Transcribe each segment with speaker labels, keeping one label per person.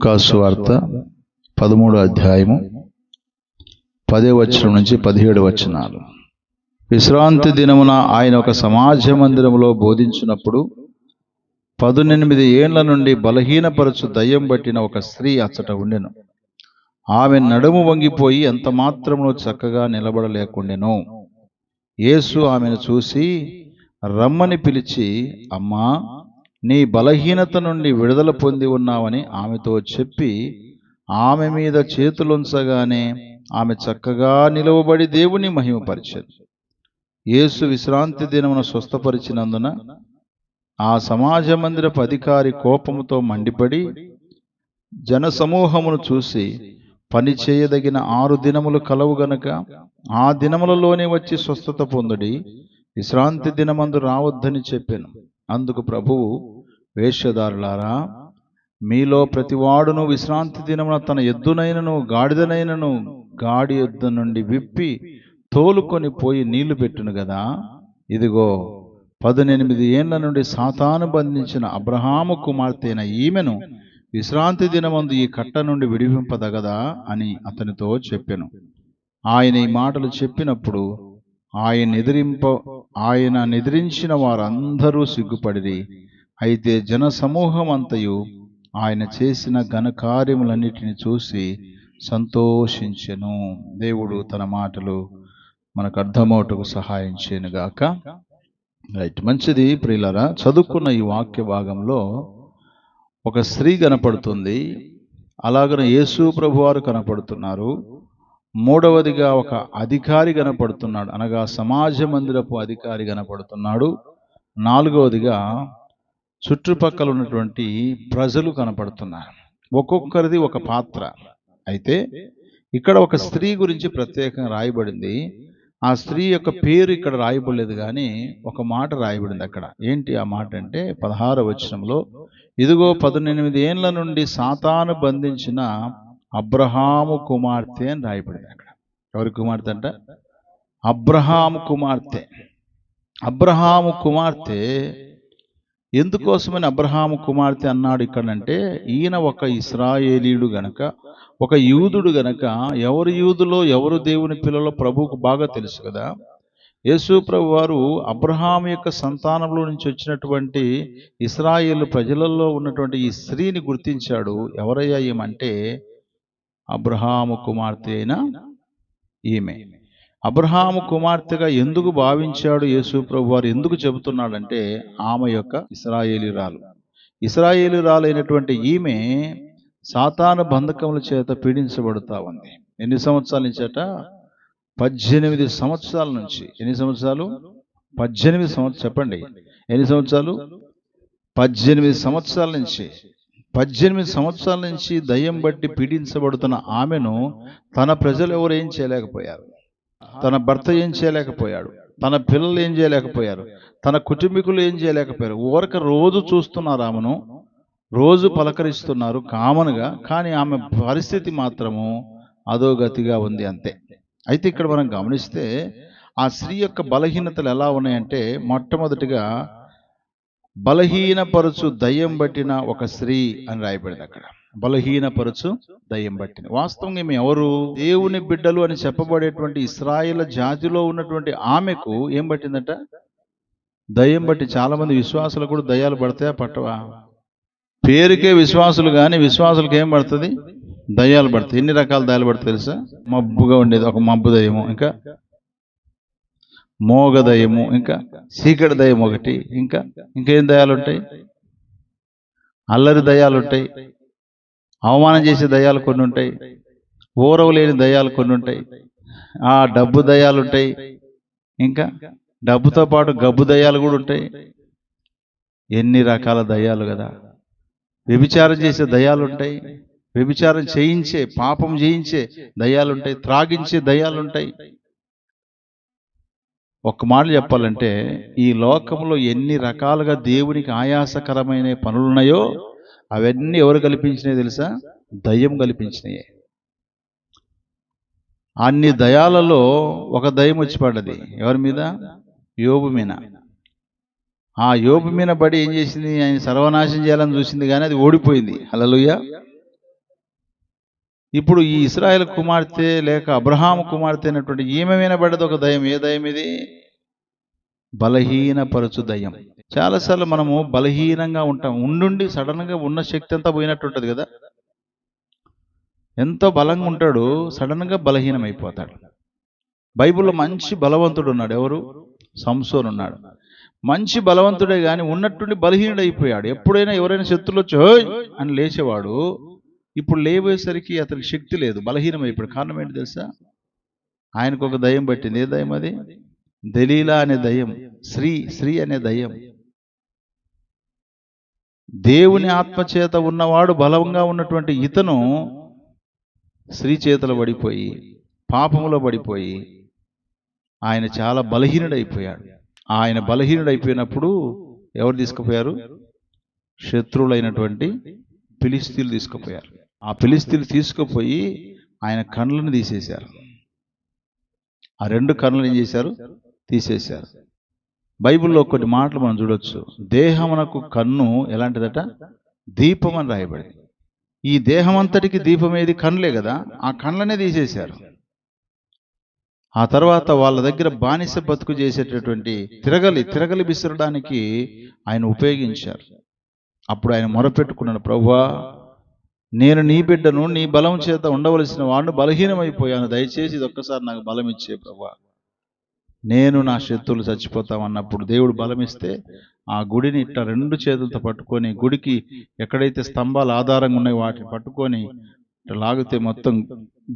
Speaker 1: లూకాసు వార్త పదమూడో అధ్యాయము పదే వచనం నుంచి పదిహేడు వచనాలు. విశ్రాంతి దినమున ఆయన ఒక సమాజ మందిరములో బోధించినప్పుడు పదునెనిమిది ఏండ్ల నుండి బలహీనపరచు దయ్యం పట్టిన ఒక స్త్రీ అచ్చట ఉండెను. ఆమె నడుము వంగిపోయి ఎంత మాత్రమును చక్కగా నిలబడలేకుండెను. యేసు ఆమెను చూసి రమ్మని పిలిచి అమ్మా నీ బలహీనత నుండి విడుదల పొంది ఉన్నావని ఆమెతో చెప్పి ఆమె మీద చేతులుంచగానే ఆమె చక్కగా నిలవబడి దేవుని మహిమపరిచారు యేసు విశ్రాంతి దినమున స్వస్థపరిచినందున ఆ సమాజ మందిరపు అధికారి కోపముతో మండిపడి జనసమూహమును చూసి పని చేయదగిన ఆరు దినములు కలవు గనక ఆ దినములలోనే వచ్చి స్వస్థత పొందుడి విశ్రాంతి దినమందు రావద్దని చెప్పాను. అందుకు ప్రభువు వేష్యదారులారా మీలో ప్రతివాడును విశ్రాంతి దినమున తన ఎద్దునైనను గాడిదనైనను గాడి ఎద్దు నుండి విప్పి తోలుకొని పోయి నీళ్ళు పెట్టును కదా ఇదిగో పదునెనిమిది ఏండ్ల నుండి సాతాను బంధించిన అబ్రహాము కుమార్తెన ఈమెను విశ్రాంతి దినమందు ఈ కట్ట నుండి విడిపింపదగదా అని అతనితో చెప్పెను. ఆయన ఈ మాటలు చెప్పినప్పుడు ఆయన ఎదిరింప ఆయన నిద్రించిన వారందరూ సిగ్గుపడిరి. అయితే జన సమూహం అంతయు ఆయన చేసిన ఘనకార్యములన్నిటిని చూసి సంతోషించెను. దేవుడు తన మాటలు మనకు అర్థమవుటకు సహాయం చేయనుగాక రైట్ మంచిది ప్రియులరా. చదువుకున్న ఈ వాక్య భాగంలో ఒక స్త్రీ కనపడుతుంది. అలాగనే యేసు ప్రభువారు కనపడుతున్నారు. మూడవదిగా ఒక అధికారి కనపడుతున్నాడు. అనగా సమాజ మందిరపు అధికారి కనపడుతున్నాడు. నాలుగవదిగా చుట్టుపక్కల ఉన్నటువంటి ప్రజలు కనపడుతున్నారు. ఒక్కొక్కరిది ఒక పాత్ర. అయితే ఇక్కడ ఒక స్త్రీ గురించి ప్రత్యేకంగా రాయబడింది. ఆ స్త్రీ యొక్క పేరు ఇక్కడ రాయబడలేదు కానీ ఒక మాట రాయబడింది అక్కడ. ఏంటి ఆ మాట అంటే పదహార వచనంలో ఇదిగో పద్దెనిమిది ఏండ్ల నుండి సాతాను బంధించిన అబ్రహాము కుమార్తె అని రాయబడింది అక్కడ. ఎవరి కుమార్తె అంట? అబ్రహాము కుమార్తె. అబ్రహాము కుమార్తె ఎందుకోసమని అబ్రహాము కుమార్తె అన్నాడు ఇక్కడంటే ఈయన ఒక ఇస్రాయేలీయుడు గనక ఒక యూదుడు గనక ఎవరు యూదులో ఎవరు దేవుని పిల్లలో ప్రభువుకు బాగా తెలుసు కదా. యేసు ప్రభు వారు అబ్రహాం యొక్క సంతానంలో నుంచి వచ్చినటువంటి ఇస్రాయేల్ ప్రజలలో ఉన్నటువంటి ఈ స్త్రీని గుర్తించాడు. ఎవరయ్యా ఏమంటే అబ్రహాము కుమార్తె అయిన ఈమె. అబ్రహాము కుమార్తెగా ఎందుకు భావించాడు యేసు ప్రభు వారు ఎందుకు చెబుతున్నాడంటే ఆమె యొక్క ఇస్రాయేలీరాలు. ఇస్రాయేలీరాలైనటువంటి ఈమె సాతాను బంధకముల చేత పీడించబడుతూ ఉంది. ఎన్ని సంవత్సరాల నుంచట పద్దెనిమిది సంవత్సరాల నుంచి. ఎన్ని సంవత్సరాలు? పద్దెనిమిది సంవత్సరాలు చెప్పండి. ఎన్ని సంవత్సరాలు? పద్దెనిమిది సంవత్సరాల నుంచి. పద్దెనిమిది సంవత్సరాల నుంచి దయ్యం బట్టి పీడించబడుతున్న ఆమెను తన ప్రజలు ఎవరు ఏం చేయలేకపోయారు? తన భర్త ఏం చేయలేకపోయాడు? తన పిల్లలు ఏం చేయలేకపోయారు? తన కుటుంబీకులు ఏం చేయలేకపోయారు? ఊరక రోజు చూస్తున్నారు ఆమెను రోజు పలకరిస్తున్నారు కామన్గా కానీ ఆమె పరిస్థితి మాత్రము అధోగతిగా ఉంది అంతే. అయితే ఇక్కడ మనం గమనిస్తే ఆ స్త్రీ యొక్క బలహీనతలు ఎలా ఉన్నాయంటే మొట్టమొదటిగా బలహీనపరచు దయ్యం పట్టిన ఒక స్త్రీ అని రాయబడింది అక్కడ. బలహీనపరచు దయ్యం పట్టిన. వాస్తవంగా మేము ఎవరు? దేవుని బిడ్డలు అని చెప్పబడేటువంటి ఇస్రాయిల జాతిలో ఉన్నటువంటి ఆమెకు ఏం పట్టిందట? దయ్యం బట్టి చాలా మంది విశ్వాసులు కూడా దయ్యాలు పడతాయా పట్టవా? పేరుకే విశ్వాసులు కానీ విశ్వాసులకు ఏం పడుతుంది? దయ్యాలు పడతాయి. ఎన్ని రకాల దయ్యాలు పడతాయి తెలుసా? మబ్బుగా ఉండేది ఒక మబ్బు దయ్యము ఇంకా మోగదయము ఇంకా చీకటి దయం ఒకటి ఇంకా ఇంకేం దయాలు ఉంటాయి అల్లరి దయాలు ఉంటాయి అవమానం చేసే దయాలు కొన్ని ఉంటాయి ఓరవు లేని దయాలు కొన్ని ఉంటాయి ఆ డబ్బు దయాలు ఉంటాయి ఇంకా డబ్బుతో పాటు గబ్బు దయాలు కూడా ఉంటాయి ఎన్ని రకాల దయాలు కదా వ్యభిచారం చేసే దయాలు ఉంటాయి వ్యభిచారం చేయించే పాపం చేయించే దయాలుంటాయి త్రాగించే దయాలుంటాయి. ఒక్క మాట చెప్పాలంటే ఈ లోకంలో ఎన్ని రకాలుగా దేవునికి ఆయాసకరమైన పనులున్నాయో అవన్నీ ఎవరు కల్పించినాయి తెలుసా? దయ్యం కల్పించినాయే. అన్ని దయాలలో ఒక దయ్యం వచ్చి పడ్డది. ఎవరి మీద? యోబు మీద. ఆ యోబు మీద పడి ఏం చేసింది? ఆయన సర్వనాశం చేయాలని చూసింది కానీ అది ఓడిపోయింది. హల్లెలూయా. ఇప్పుడు ఈ ఇస్రాయల్ కుమార్తె లేక అబ్రహాం కుమార్తె అయినటువంటి ఈమె వినబడేది ఒక దయం ఏ దయం ఇది? బలహీనపరచు దయం చాలాసార్లు మనము బలహీనంగా ఉంటాం. ఉండుండి సడన్గా ఉన్న శక్తి అంతా పోయినట్టుంటుంది కదా. ఎంతో బలంగా ఉంటాడు సడన్గా బలహీనం అయిపోతాడు బైబిల్లో మంచి బలవంతుడు ఉన్నాడు. ఎవరు? సంసోన్ ఉన్నాడు. మంచి బలవంతుడే కానీ ఉన్నట్టుండి బలహీనుడు అయిపోయాడు ఎప్పుడైనా ఎవరైనా శత్రులు వచ్చి అని లేచేవాడు. ఇప్పుడు లేవేసరికి అతనికి శక్తి లేదు బలహీనం ఇప్పుడు కారణం ఏంటి తెలుసా? ఆయనకు ఒక దయ్యం పట్టింది. ఏ దయ్యం అది? దలీలా అనే దయ్యం శ్రీ శ్రీ అనే దయ్యం. దేవుని ఆత్మచేత ఉన్నవాడు బలంగా ఉన్నటువంటి ఇతను స్త్రీ చేతలు పడిపోయి పాపములో పడిపోయి ఆయన చాలా బలహీనుడైపోయాడు. ఆయన బలహీనుడైపోయినప్పుడు ఎవరు తీసుకుపోయారు? శత్రువులైనటువంటి పిలిస్తీలు తీసుకుపోయారు. ఆ ఫిలిస్తీన్లు తీసుకుపోయి ఆయన కళ్ళను తీసేశారు. ఆ రెండు కళ్ళను ఏం చేశారు? తీసేశారు. బైబిల్లో కొన్ని మాటలు మనం చూడొచ్చు. దేహమునకు కన్ను ఎలాంటిదట? దీపం అని రాయబడింది. ఈ దేహం అంతటికి దీపం ఏది? కన్నులే కదా. ఆ కళ్ళనే తీసేశారు. ఆ తర్వాత వాళ్ళ దగ్గర బానిస బతుకు చేసేటటువంటి తిరగలి తిరగలి విసరడానికి ఆయన ఉపయోగించారు. అప్పుడు ఆయన మొరపెట్టుకున్నాడు ప్రభువా నేను నీ బిడ్డను నీ బలం చేత ఉండవలసిన వాడిని బలహీనమైపోయాను. దయచేసి ఇది ఒక్కసారి నాకు బలం ఇచ్చే నేను నా శత్రువులు చచ్చిపోతామన్నప్పుడు దేవుడు బలం ఇస్తే ఆ గుడిని ఇట్లా రెండు చేతులతో పట్టుకొని గుడికి ఎక్కడైతే స్తంభాలు ఆధారంగా ఉన్నాయో వాటిని పట్టుకొని ఇట్లా లాగితే మొత్తం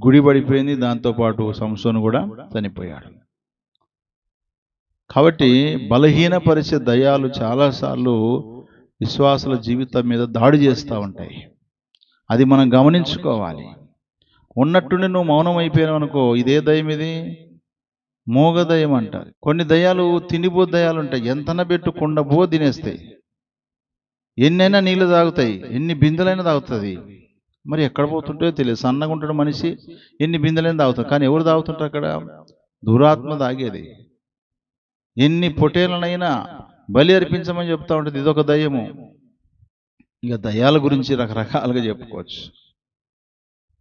Speaker 1: గుడి పడిపోయింది. దాంతోపాటు సంసోను కూడా చనిపోయాడు. కాబట్టి బలహీనపరిచే దయాలు చాలాసార్లు విశ్వాసుల జీవితం మీద దాడి చేస్తూ ఉంటాయి. అది మనం గమనించుకోవాలి. ఉన్నట్టుండి నువ్వు మౌనం అయిపోయావు అనుకో ఇదే దయం ఇది? మూగ దయం అంటారు కొన్ని దయాలు తినిబో దయాలు ఉంటాయి. ఎంతన పెట్టు కుండ బో తినేస్తాయి. ఎన్నైనా నీళ్ళు తాగుతాయి. ఎన్ని బిందెలైనా తాగుతుంది. మరి ఎక్కడ పోతుంటే తెలియదు. సన్నగా ఉంటాడు మనిషి ఎన్ని బిందెలైనా తాగుతాడు. కానీ ఎవరు తాగుతుంటారు అక్కడ? దురాత్మ తాగేది. ఎన్ని పొటేలనైనా బలి అర్పించమని చెప్తా ఉంటుంది. ఇదొక దయ్యము. ఇక దయాల గురించి రకరకాలుగా చెప్పుకోవచ్చు.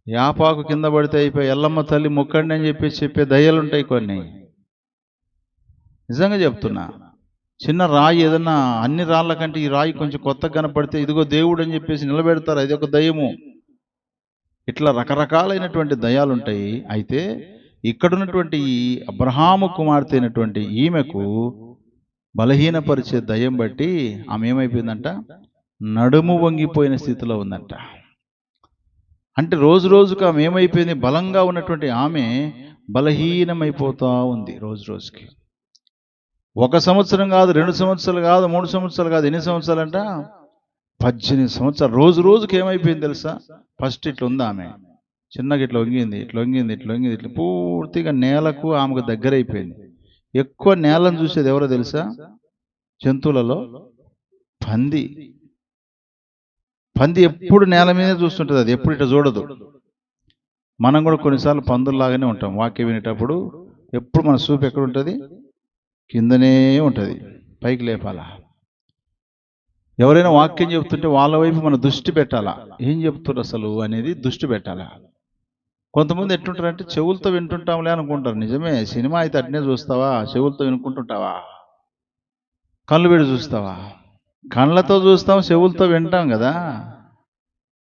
Speaker 1: యాపాకు కింద పడితే అయిపోయి ఎల్లమ్మ తల్లి మొక్కండి అని చెప్పి చెప్పే దయ్యాలు ఉంటాయి కొన్ని. నిజంగా చెప్తున్నా. చిన్న రాయి ఏదన్నా అన్ని రాళ్ళ కంటే ఈ రాయి కొంచెం కొత్తగా కనపడితే ఇదిగో దేవుడు అని చెప్పేసి నిలబెడతారు. అది ఒక దయ్యము ఇట్లా రకరకాలైనటువంటి దయాలు ఉంటాయి అయితే ఇక్కడున్నటువంటి ఈ అబ్రహాము కుమార్తె అయినటువంటి ఈమెకు బలహీనపరిచే దయ్యం బట్టి ఆమె ఏమైపోయిందంట? నడుము వంగిపోయిన స్థితిలో ఉందంట. అంటే రోజు రోజుకు ఆమె ఏమైపోయింది? బలంగా ఉన్నటువంటి ఆమె బలహీనమైపోతూ ఉంది రోజు రోజుకి. ఒక సంవత్సరం కాదు రెండు సంవత్సరాలు కాదు మూడు సంవత్సరాలు కాదు ఎన్ని సంవత్సరాలు అంట పద్దెనిమిది సంవత్సరాలు. రోజు రోజుకి ఏమైపోయింది తెలుసా? ఫస్ట్ ఇట్లా ఉంది ఆమె. చిన్నగా ఇట్లా వంగింది ఇట్లా వంగింది ఇట్లా వంగింది ఇట్లా పూర్తిగా నేలకు ఆమెకు దగ్గర అయిపోయింది ఎక్కువ నేలను చూసేది ఎవరో తెలుసా? జంతువులలో పంది. పంది ఎప్పుడు నేల మీదే చూస్తుంటుంది అది ఎప్పుడు ఇట్లా చూడదు. మనం కూడా కొన్నిసార్లు పందుల్లాగానే ఉంటాం. వాక్యం వినేటప్పుడు ఎప్పుడు మన చూపు ఎక్కడ ఉంటుంది కిందనే ఉంటుంది. పైకి లేపాలా. ఎవరైనా వాక్యం చెప్తుంటే వాళ్ళ వైపు మన దృష్టి పెట్టాలా? ఏం చెప్తున్నారు అసలు అనేది దృష్టి పెట్టాలా. కొంతమంది ఎట్టుంటారంటే చెవులతో వింటుంటాంలే అనుకుంటారు. నిజమే సినిమా అయితే అట్నే చూస్తావా? చెవులతో వినుకుంటుంటావా? కళ్ళు పెడి చూస్తావా? కళ్ళతో చూస్తాం చెవులతో వింటాం కదా.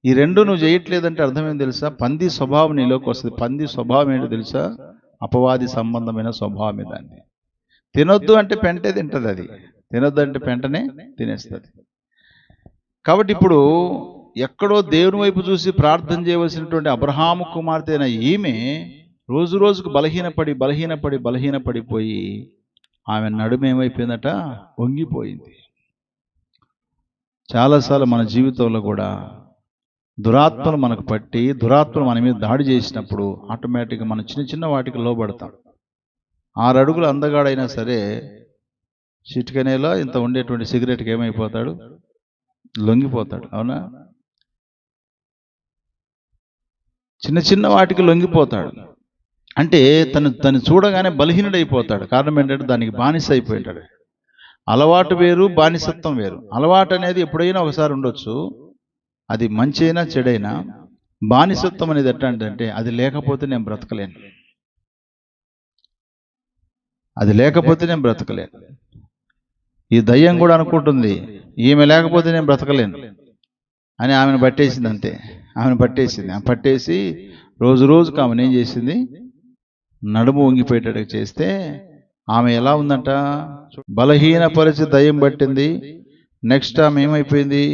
Speaker 1: ఈ రెండు నువ్వు చేయట్లేదంటే అర్థమేం తెలుసా? పంది స్వభావం నీలోకి వస్తుంది. పంది స్వభావం ఏంటో తెలుసా? అపవాది సంబంధమైన స్వభావం దాన్ని తినొద్దు అంటే పెంటే తింటది అది. తినొద్దు అంటే పెంటనే తినేస్తుంది. కాబట్టి ఇప్పుడు ఎక్కడో దేవుని వైపు చూసి ప్రార్థన చేయవలసినటువంటి అబ్రహాము కుమార్తె అయిన ఈమె రోజు రోజుకు బలహీనపడి బలహీనపడి బలహీనపడిపోయి ఆమె నడుము ఏమైపోయిందట? వంగిపోయింది. చాలాసార్లు మన జీవితంలో కూడా దురాత్మలు మనకు పట్టి దురాత్మలు మన మీద దాడి చేసినప్పుడు ఆటోమేటిక్గా మనం చిన్న చిన్న వాటికి లోబడతాం. ఆరు అడుగులు అందగాడైనా సరే చిటికనేలో ఇంత ఉండేటువంటి సిగరెట్కి ఏమైపోతాడు? లొంగిపోతాడు అవునా? చిన్న చిన్న వాటికి లొంగిపోతాడు. అంటే తను తను చూడగానే బలహీనుడైపోతాడు. కారణం ఏంటంటే దానికి బానిస అయిపోయింటాడు. అలవాటు వేరు బానిసత్వం వేరు. అలవాటు అనేది ఎప్పుడైనా ఒకసారి ఉండొచ్చు. అది మంచి అయినా చెడైనా. బానిసత్వం అనేది ఎట్లా అంటే అది లేకపోతే నేను బ్రతకలేను. అది లేకపోతే నేను బ్రతకలేను. ఈ దయ్యం కూడా అనుకుంటుంది ఈమె లేకపోతే నేను బ్రతకలేను అని ఆమెను పట్టేసింది అంతే. ఆమెను పట్టేసింది. ఆమె పట్టేసి రోజు రోజుకు ఆమెను ఏం చేసింది? నడుము వంగిపోయేటట్టు చేస్తే ఆమె ఎలా ఉందంట? బలహీన పరిచి దయ్యం పట్టింది. నెక్స్ట్ ఆమె ఏమైపోయింది?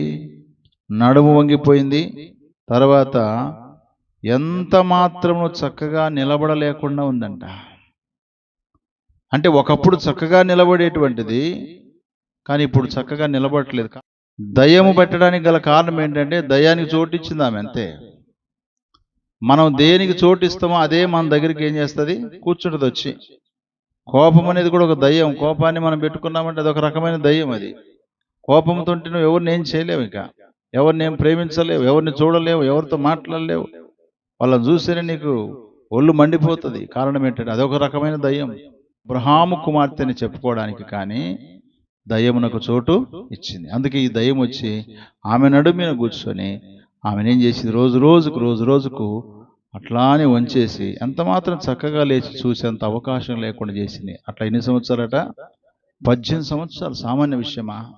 Speaker 1: నడుము వంగిపోయింది. తర్వాత ఎంత మాత్రము చక్కగా నిలబడలేకుండా ఉందంట. అంటే ఒకప్పుడు చక్కగా నిలబడేటువంటిది కానీ ఇప్పుడు చక్కగా నిలబడట్లేదు. దయ్యము పెట్టడానికి గల కారణం ఏంటంటే దయ్యానికి చోటిచ్చింది ఆమె అంతే. మనం దేనికి చోటిస్తామో అదే మన దగ్గరికి ఏం చేస్తుంది? కూర్చుంటుంది వచ్చి. కోపం అనేది కూడా ఒక దయ్యం. కోపాన్ని మనం పెట్టుకున్నామంటే అది ఒక రకమైన దయ్యం అది. కోపంతో నువ్వు ఎవరిని ఏం చేయలేవు ఇక. ఎవరిని ఏం ప్రేమించలేవు ఎవరిని చూడలేవు ఎవరితో మాట్లాడలేవు. వాళ్ళని చూస్తేనే నీకు ఒళ్ళు మండిపోతుంది. కారణం ఏంటంటే అదొక రకమైన దయ్యం. బ్రహాము కుమార్తెని చెప్పుకోవడానికి కానీ దయ్యమునకు చోటు ఇచ్చింది. అందుకే ఈ దయ్యం వచ్చి ఆమె నడుమీన కూర్చొని ఆమెను ఏం చేసింది? రోజు రోజుకు రోజు రోజుకు అట్లానే వంచేసి ఎంత మాత్రం చక్కగా లేచి చూసేంత అవకాశం లేకుండా చేసింది. అట్లా ఎన్ని సంవత్సరాలట? పద్దెనిమిది సంవత్సరాలు సామాన్య విషయమా?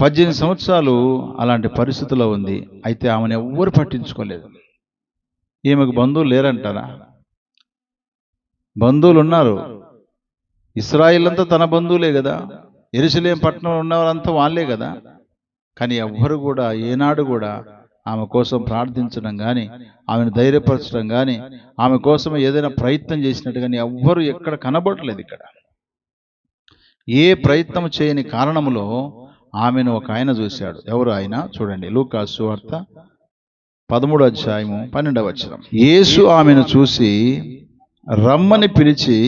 Speaker 1: పద్దెనిమిది సంవత్సరాలు అలాంటి పరిస్థితిలో ఉంది. అయితే ఆమెను ఎవ్వరు పట్టించుకోలేదు. ఈమెకు బంధువులు లేరంటారా? బంధువులు ఉన్నారు. ఇస్రాయిల్ అంతా తన బంధువులే కదా. ఎరుసలేం పట్టణంలో ఉన్నవారంతా వాళ్ళే కదా. కానీ ఎవ్వరు కూడా ఏనాడు కూడా ఆమె కోసం ప్రార్థించడం కానీ ఆమెను ధైర్యపరచడం కానీ ఆమె కోసం ఏదైనా ప్రయత్నం చేసినట్టు కానీ ఎవ్వరు ఎక్కడ కనబడలేదు ఇక్కడ. ఏ ప్రయత్నం చేయని కారణములో ఆమెను ఒక ఆయన చూశాడు. ఎవరు ఆయన? చూడండి లూకాసు వార్త పదమూడు అధ్యాయము పన్నెండవ వచనం. యేసు ఆమెను చూసి రమ్మని పిలిచి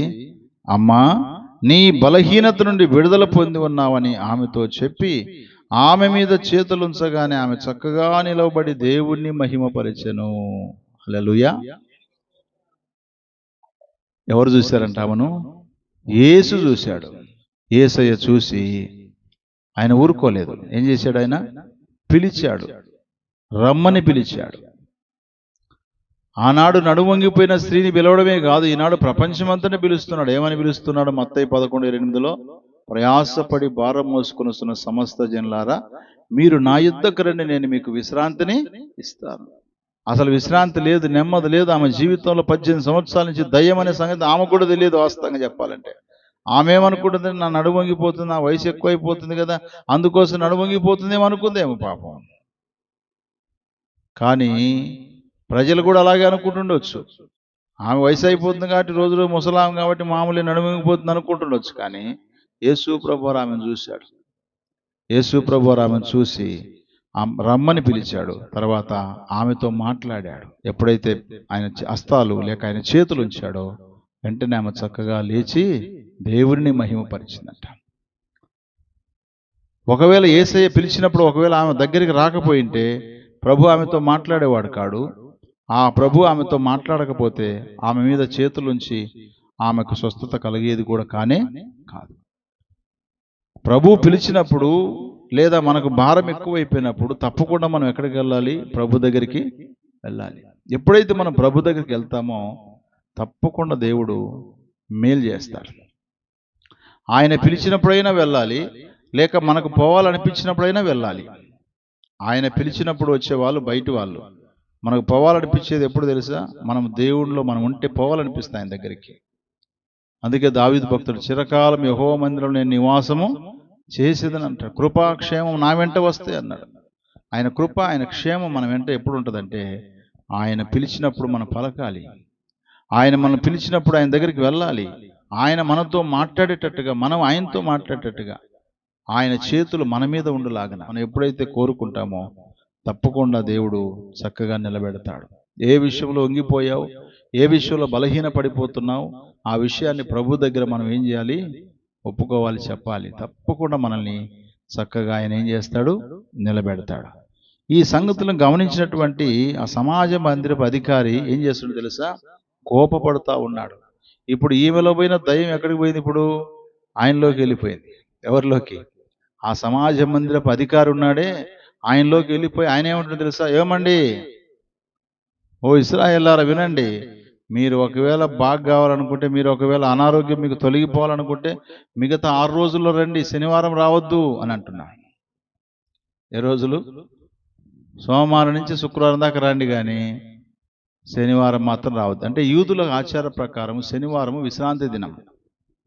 Speaker 1: అమ్మా నీ బలహీనత నుండి విడుదల పొంది ఉన్నావని ఆమెతో చెప్పి ఆమె మీద చేతులు ఉంచగానే ఆమె చక్కగా నిలవబడి దేవుణ్ణి మహిమపరిచెను. అలలుయా ఎవరు చూశారంట ఆమెను? యేసు చూశాడు. ఏసయ్య చూసి ఆయన ఊరుకోలేదు. ఏం చేశాడు ఆయన? పిలిచాడు. రమ్మని పిలిచాడు. ఆనాడు నడువంగిపోయిన స్త్రీని పిలవడమే కాదు ఈనాడు ప్రపంచమంతనే పిలుస్తున్నాడు. ఏమని పిలుస్తున్నాడు? మత్తయ్య పదకొండు ఎనిమిదిలో? ప్రయాసపడి భారం మోసుకొనిస్తున్న సమస్త జనులారా మీరు నా యుద్ధకు రండి నేను మీకు విశ్రాంతిని ఇస్తాను. అసలు విశ్రాంతి లేదు నెమ్మది లేదు ఆమె జీవితంలో పద్దెనిమిది సంవత్సరాల నుంచి దయ్యం అనే సంగతి ఆమె కూడా తెలియదు వాస్తవంగా చెప్పాలంటే. ఆమె ఏమనుకుంటుంది? నా నడుము వంగిపోతుంది నా వయసు ఎక్కువైపోతుంది కదా అందుకోసం నడుము వంగిపోతుందేమో అనుకుందేమో పాపం. కానీ ప్రజలు కూడా అలాగే అనుకుంటుండొచ్చు. ఆమె వయసు అయిపోతుంది కాబట్టి రోజు రోజు ముసలాం కాబట్టి మామూలు నడుమిగిపోతుంది అనుకుంటుండొచ్చు కానీ యేసు ప్రభు ఆమెను చూశాడు. యేసు ప్రభు ఆమెను చూసి రమ్మని పిలిచాడు. తర్వాత ఆమెతో మాట్లాడాడు. ఎప్పుడైతే ఆయన అస్తాలు హస్తాలు లేక ఆయన చేతులు ఉంచాడో వెంటనే ఆమె చక్కగా లేచి దేవుడిని మహిమపరిచిందంట. ఒకవేళ ఏసయ్య పిలిచినప్పుడు ఒకవేళ ఆమె దగ్గరికి రాకపోయింటే ప్రభు ఆమెతో మాట్లాడేవాడు కాడు. ఆ ప్రభు ఆమెతో మాట్లాడకపోతే ఆమె మీద చేతులుంచి ఆమెకు స్వస్థత కలిగేది కూడా కానే కాదు. ప్రభు పిలిచినప్పుడు లేదా మనకు భారం ఎక్కువైపోయినప్పుడు తప్పకుండా మనం ఎక్కడికి వెళ్ళాలి? ప్రభు దగ్గరికి వెళ్ళాలి. ఎప్పుడైతే మనం ప్రభు దగ్గరికి వెళ్తామో తప్పకుండా దేవుడు మేలు చేస్తాడు. ఆయన పిలిచినప్పుడైనా వెళ్ళాలి లేక మనకు పోవాలనిపించినప్పుడైనా వెళ్ళాలి. ఆయన పిలిచినప్పుడు వచ్చే వాళ్ళు బయట వాళ్ళు. మనకు పోవాలనిపించేది ఎప్పుడు తెలుసా? మనం దేవుడిలో మనం ఉంటే పోవాలనిపిస్తుంది ఆయన దగ్గరికి. అందుకే దావిద్ భక్తుడు చిరకాలం యహో మందిరం నేను నివాసము చేసేదని అంటాడు. కృపాక్షేమం నా వెంట వస్తే అన్నాడు. ఆయన కృప ఆయన క్షేమం మన వెంట ఎప్పుడు ఉంటుందంటే ఆయన పిలిచినప్పుడు మనం పలకాలి. ఆయన మనం పిలిచినప్పుడు ఆయన దగ్గరికి వెళ్ళాలి. ఆయన మనతో మాట్లాడేటట్టుగా మనం ఆయనతో మాట్లాడేటట్టుగా ఆయన చేతులు మన మీద ఉండులాగన మనం ఎప్పుడైతే కోరుకుంటామో తప్పకుండా దేవుడు చక్కగా నిలబెడతాడు. ఏ విషయంలో వంగిపోయావు ఏ విషయంలో బలహీన పడిపోతున్నావు ఆ విషయాన్ని ప్రభు దగ్గర మనం ఏం చేయాలి? ఒప్పుకోవాలి చెప్పాలి. తప్పకుండా మనల్ని చక్కగా ఆయన ఏం చేస్తాడు? నిలబెడతాడు. ఈ సంగతులను గమనించినటువంటి ఆ సమాజ మందిరపు అధికారి ఏం చేస్తున్నాడు తెలుసా? కోపపడుతూ ఉన్నాడు. ఇప్పుడు ఈమెలో పోయిన దయ్యం ఎక్కడికి పోయింది ఇప్పుడు? ఆయనలోకి వెళ్ళిపోయింది. ఎవరిలోకి? ఆ సమాజ మందిరపు అధికారి ఉన్నాడే. ఆయనలోకి వెళ్ళిపోయి ఆయన ఏమంటుందో తెలుసా? ఏమండి? ఓ ఇస్రాయల్లారా వినండి. మీరు ఒకవేళ బాగా కావాలనుకుంటే మీరు ఒకవేళ అనారోగ్యం మీకు తొలగిపోవాలనుకుంటే మిగతా ఆరు రోజుల్లో రండి శనివారం రావద్దు అని అంటున్నాడు. ఏ రోజులు? సోమవారం నుంచి శుక్రవారం దాకా రండి కానీ శనివారం మాత్రం రావద్దు. అంటే యూదుల ఆచార ప్రకారం శనివారం విశ్రాంతి దినం.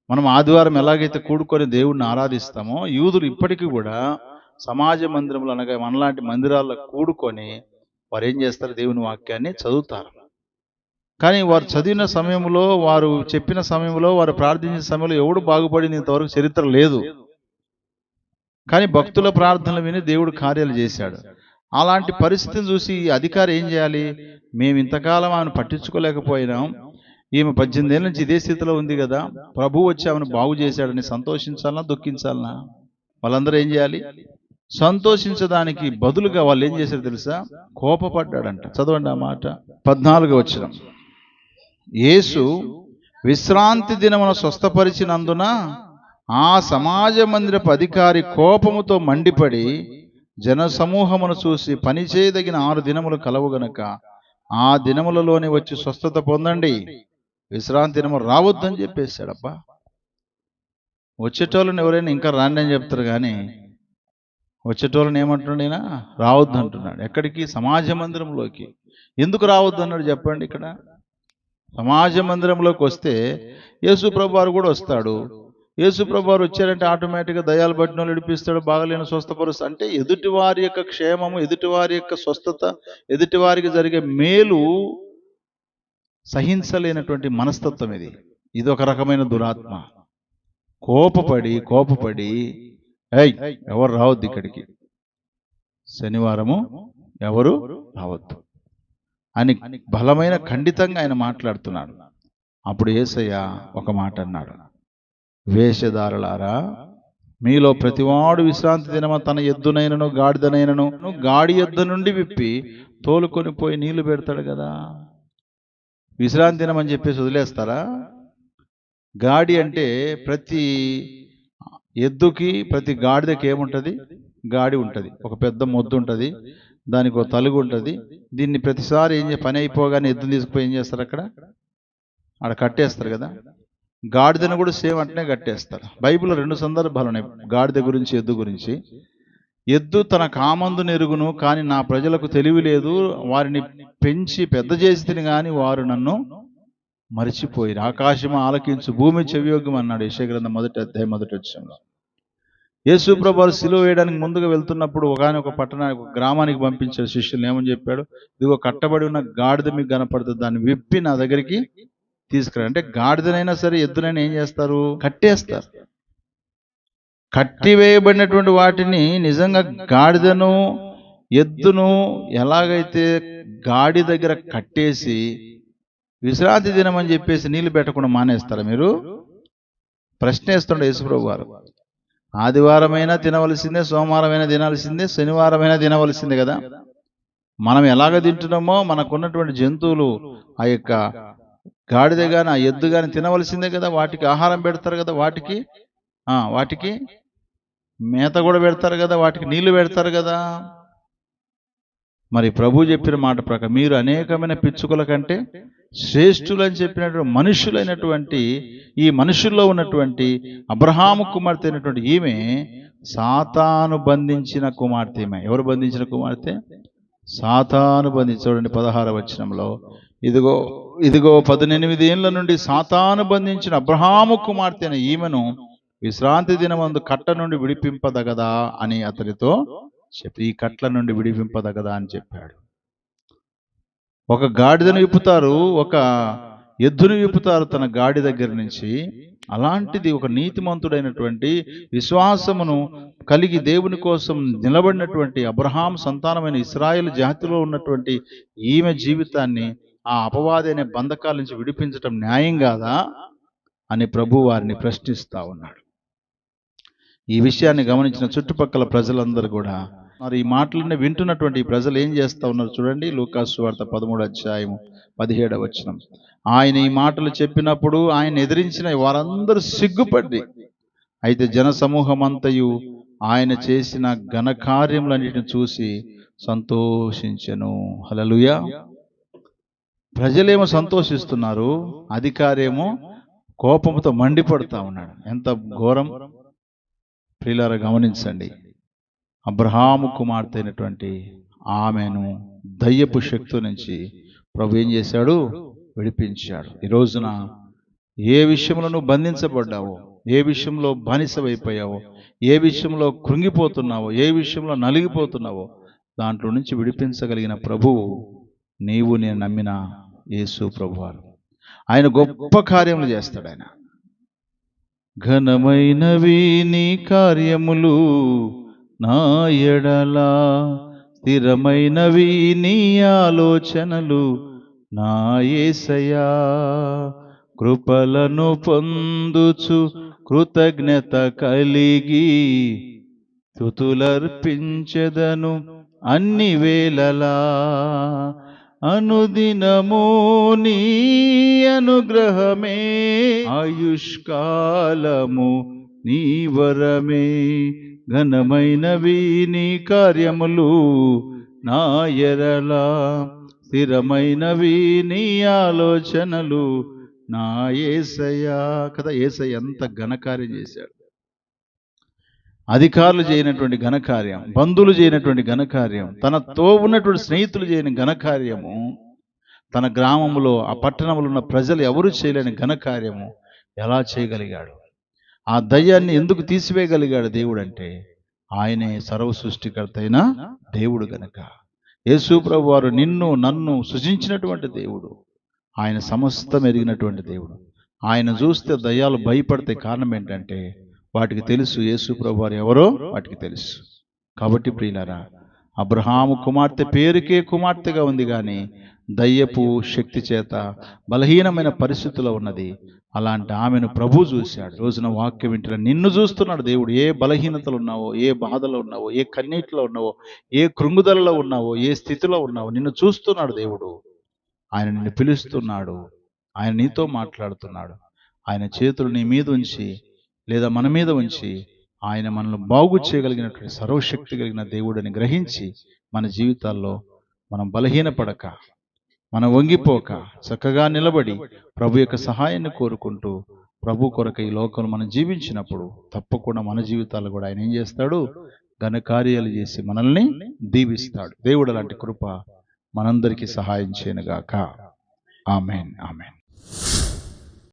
Speaker 1: మనం ఆదివారం ఎలాగైతే కూడుకొని దేవుణ్ణి ఆరాధిస్తామో యూదులు ఇప్పటికీ కూడా సమాజ మందిరములు అనగా మనలాంటి మందిరాల్లో కూడుకొని వారు ఏం చేస్తారు? దేవుని వాక్యాన్ని చదువుతారు. కానీ వారు చదివిన సమయంలో వారు చెప్పిన సమయంలో వారు ప్రార్థించిన సమయంలో ఎవడు బాగుపడింది ఇంతవరకు చరిత్ర లేదు. కానీ భక్తుల ప్రార్థనలు విని దేవుడు కార్యాలు చేశాడు. అలాంటి పరిస్థితిని చూసి అధికారి ఏం చేయాలి? మేము ఇంతకాలం ఆమెను పట్టించుకోలేకపోయినాం. ఈమె పద్దెనిమిదేళ్ళ నుంచి ఇదే స్థితిలో ఉంది కదా. ప్రభు వచ్చి ఆమెను బాగు చేశాడని సంతోషించాలనా దుఃఖించాలనా? వాళ్ళందరూ ఏం చేయాలి? సంతోషించడానికి బదులుగా వాళ్ళు ఏం చేశారు తెలుసా? కోపపడ్డాడంట. చదవండి ఆ మాట. పద్నాలుగు వచ్చినాం యేసు విశ్రాంతి దినమున స్వస్థపరిచినందున ఆ సమాజ మందిరపు అధికారి కోపముతో మండిపడి జనసమూహమును చూసి పని చేయదగిన ఆరు దినములు కలవు గనక ఆ దినములలోనే వచ్చి స్వస్థత పొందండి. విశ్రాంతి దినము రావద్దని చెప్పేశాడబ్బా. వచ్చేటోళ్ళని ఎవరైనా ఇంకా రాండి అని చెప్తారు కానీ వచ్చేటోళ్ళని ఏమంటున్నాడు ఈయన? రావద్దు అంటున్నాడు ఎక్కడికి? సమాజ మందిరంలోకి. ఎందుకు రావద్దు అన్నాడు చెప్పండి ఇక్కడ? సమాజ మందిరంలోకి వస్తే యేసు ప్రభువారు కూడా వస్తాడు. యేసు ప్రభువారు వచ్చారంటే ఆటోమేటిక్గా దయాలు పట్టిన వాళ్ళు ఇడిపిస్తాడు బాగలేని స్వస్థపరుస్తాడు అంటే ఎదుటి వారి యొక్క క్షేమము ఎదుటి వారి యొక్క స్వస్థత ఎదుటి వారికి జరిగే మేలు సహించలేనటువంటి మనస్తత్వం ఇది. ఇది ఒక రకమైన దురాత్మ. కోపపడి కోపపడి ఏయ్ ఎవరు రావద్దు ఇక్కడికి. శనివారము ఎవరు రావద్దు. అని బలమైన ఖండితంగా ఆయన మాట్లాడుతున్నాడు. అప్పుడు ఏసయ్య ఒక మాట అన్నాడు. వేషధారులారా మీలో ప్రతివాడు విశ్రాంతి దినమ తన ఎద్దునైనను గాడిదనైనను గాడి ఎద్దు నుండి విప్పి తోలుకొని పోయి నీళ్ళు పెడతాడు కదా. విశ్రాంతి దినం అని చెప్పేసి వదిలేస్తారా? గాడి అంటే ప్రతి ఎద్దుకి ప్రతి గాడిదకి ఏముంటుంది? గాడి ఉంటుంది. ఒక పెద్ద మొద్దు ఉంటుంది. దానికి ఒక తలుగు ఉంటుంది. దీన్ని ప్రతిసారి ఏం పని అయిపోగానే ఎద్దుని తీసుకుపోయి ఏం చేస్తారు అక్కడ? ఆడ కట్టేస్తారు కదా. గాడిదను కూడా సేమ్ అంటనే కట్టేస్తారు. బైబిల్లో రెండు సందర్భాలు ఉన్నాయి. గాడిద గురించి ఎద్దు గురించి. ఎద్దు తన కామందు నెరుగును కానీ నా ప్రజలకు తెలివి లేదు. వారిని పెంచి పెద్ద చేసి కానీ వారు నన్ను మరిచిపోయిరు. ఆకాశం ఆలకించు భూమి చెవియోగ్యం అన్నాడు యశగ్రంథం మొదటి అధ్యాయం మొదటి వచ్చంలో యేసు ప్రభు సిలువ వేయడానికి ముందుగా వెళ్తున్నప్పుడు ఒక పట్టణానికి ఒక గ్రామానికి పంపించాడు శిష్యుల్ని ఏమని చెప్పాడు? ఇదిగో కట్టబడి ఉన్న గాడిద మీకు కనపడుతుంది. దాన్ని విప్పి నా దగ్గరికి తీసుకురా అంటే గాడిదనైనా సరే ఎద్దునైనా ఏం చేస్తారు? కట్టేస్తారు. కట్టివేయబడినటువంటి వాటిని నిజంగా గాడిదను ఎద్దును ఎలాగైతే గాడి దగ్గర కట్టేసి విశ్రాంతి దినం అని చెప్పేసి నీళ్ళు పెట్టకుండా మానేస్తారా మీరు? ప్రశ్న వేస్తుండే యేసుప్రభు గారు ఆదివారమైనా తినవలసిందే సోమవారమైనా తినాల్సిందే శనివారమైనా తినవలసిందే కదా. మనం ఎలాగ తింటున్నామో మనకున్నటువంటి జంతువులు ఆ యొక్క గాడిద కానీ ఆ ఎద్దు కానీ తినవలసిందే కదా. వాటికి ఆహారం పెడతారు కదా వాటికి? వాటికి మేత కూడా పెడతారు కదా వాటికి నీళ్ళు పెడతారు కదా. మరి ప్రభు చెప్పిన మాట ప్రకారం మీరు అనేకమైన పిచ్చుకల కంటే శ్రేష్ఠులు అని చెప్పినటువంటి మనుషులైనటువంటి ఈ మనుషుల్లో ఉన్నటువంటి అబ్రహాము కుమార్తె అయినటువంటి ఈమె సాతాను బంధించిన కుమార్తె ఈమె. ఎవరు బంధించిన కుమార్తె? సాతాను బంధించి చూడండి పదహార వచనంలో. ఇదిగో ఇదిగో పద్దెనిమిది ఏళ్ళ నుండి సాతాను బంధించిన అబ్రహాము కుమార్తె అయిన ఈమెను విశ్రాంతి దినమందు కట్ట నుండి విడిపింపదగదా అని అతనితో చెప్పి ఈ కట్ల నుండి విడిపింపదగదా అని చెప్పాడు. ఒక గాడిదను విప్పుతారు ఒక ఎద్దును విప్పుతారు తన గాడి దగ్గర నుంచి. అలాంటిది ఒక నీతిమంతుడైనటువంటి విశ్వాసమును కలిగి దేవుని కోసం నిలబడినటువంటి అబ్రహాం సంతానమైన ఇస్రాయేల్ జాతిలో ఉన్నటువంటి ఈమె జీవితాన్ని ఆ అపవాది అనే బంధకాల నుంచి విడిపించటం న్యాయం కాదా అని ప్రభు వారిని ప్రశ్నిస్తా ఉన్నాడు. ఈ విషయాన్ని గమనించిన చుట్టుపక్కల ప్రజలందరూ కూడా మరి ఈ మాటలన్నీ వింటున్నటువంటి ప్రజలు ఏం చేస్తా ఉన్నారు చూడండి లూకాసు వార్త పదమూడు అధ్యాయము పదిహేడవ వచనం. ఆయన ఈ మాటలు చెప్పినప్పుడు ఆయన ఎదిరించిన వారందరూ సిగ్గుపడి అయితే జన సమూహం అంతయు ఆయన చేసిన ఘనకార్యములన్నిటిని చూసి సంతోషించను. హలలుయా ప్రజలేమో సంతోషిస్తున్నారు అధికారేమో కోపంతో మండిపడుతా ఉన్నాడు. ఎంత ఘోరం. ప్రియులార గమనించండి. అబ్రహాము కుమార్తె అయినటువంటి ఆమెను దయ్యపు శక్తి నుంచి ప్రభు ఏం చేశాడు? విడిపించాడు. ఈ రోజున ఏ విషయంలో నువ్వు బంధించబడ్డావో ఏ విషయంలో బానిసవైపోయావో ఏ విషయంలో కృంగిపోతున్నావో ఏ విషయంలో నలిగిపోతున్నావో దాంట్లో నుంచి విడిపించగలిగిన ప్రభువు నీవు నేను నమ్మిన యేసు ప్రభువారు. ఆయన గొప్ప కార్యములు చేస్తాడు ఆయన. ఘనమైనవి నీ కార్యములు నా ఎడల. స్థిరమైనవి నీ ఆలోచనలు నా కృపలను పొందుచు కృతజ్ఞత కలిగి తుతులర్పించెదను అన్ని వేళలా. అనుదినము నీ అనుగ్రహమే. ఆయుష్కాలము నీ వరమే. ఘనమైనవి నీ కార్యములు నా ఎరలా. స్థిరమైనవి నీ ఆలోచనలు నా ఏసయ్యా. కదా ఏసయ్య ఎంత ఘనకార్యం చేశాడు. అధికారులు చేయనటువంటి ఘనకార్యం బంధువులు చేయనటువంటి ఘనకార్యం తనతో ఉన్నటువంటి స్నేహితులు చేయని ఘనకార్యము తన గ్రామంలో ఆ పట్టణంలో ఉన్న ప్రజలు ఎవరు చేయలేని ఘనకార్యము ఎలా చేయగలిగాడు? ఆ దయ్యాన్ని ఎందుకు తీసివేయగలిగాడు దేవుడు అంటే ఆయనే సర్వ సృష్టికర్త అయిన దేవుడు గనక. యేసు ప్రభు వారు నిన్ను నన్ను సృజించినటువంటి దేవుడు. ఆయన సమస్తం ఎరిగినటువంటి దేవుడు. ఆయన చూస్తే దయ్యాలు భయపడితే కారణం ఏంటంటే వాటికి తెలుసు యేసు ప్రభు వారు ఎవరో వాటికి తెలుసు. కాబట్టి ప్రియులారా అబ్రహాము కుమార్తె పేరుకే కుమార్తెగా ఉంది కానీ దయ్యపు శక్తి చేత బలహీనమైన పరిస్థితిలో ఉన్నది. అలాంటి ఆమెను ప్రభు చూశాడు. రోజున వాక్యం వింటున్న నిన్ను చూస్తున్నాడు దేవుడు. ఏ బలహీనతలు ఉన్నావో ఏ బాధలో ఉన్నావో ఏ కన్నీటిలో ఉన్నావో ఏ కృంగుదలలో ఉన్నావో ఏ స్థితిలో ఉన్నావో నిన్ను చూస్తున్నాడు దేవుడు. ఆయన నిన్ను పిలుస్తున్నాడు. ఆయన నీతో మాట్లాడుతున్నాడు. ఆయన చేతులు నీ మీద ఉంచి లేదా మన మీద ఉంచి ఆయన మనల్ని బాగు చేయగలిగినటువంటి సర్వశక్తి కలిగిన దేవుడని గ్రహించి మన జీవితాల్లో మనం బలహీనపడక మనం వంగిపోక చక్కగా నిలబడి ప్రభు యొక్క సహాయాన్ని కోరుకుంటూ ప్రభు కొరకు ఈ లోకంలో మనం జీవించినప్పుడు తప్పకుండా మన జీవితాలు కూడా ఆయన ఏం చేస్తాడు? ఘన కార్యాలు చేసి మనల్ని దీవిస్తాడు. దేవుడు అలాంటి కృప మనందరికీ సహాయం చేయనుగాక. ఆమెన్. ఆమెన్.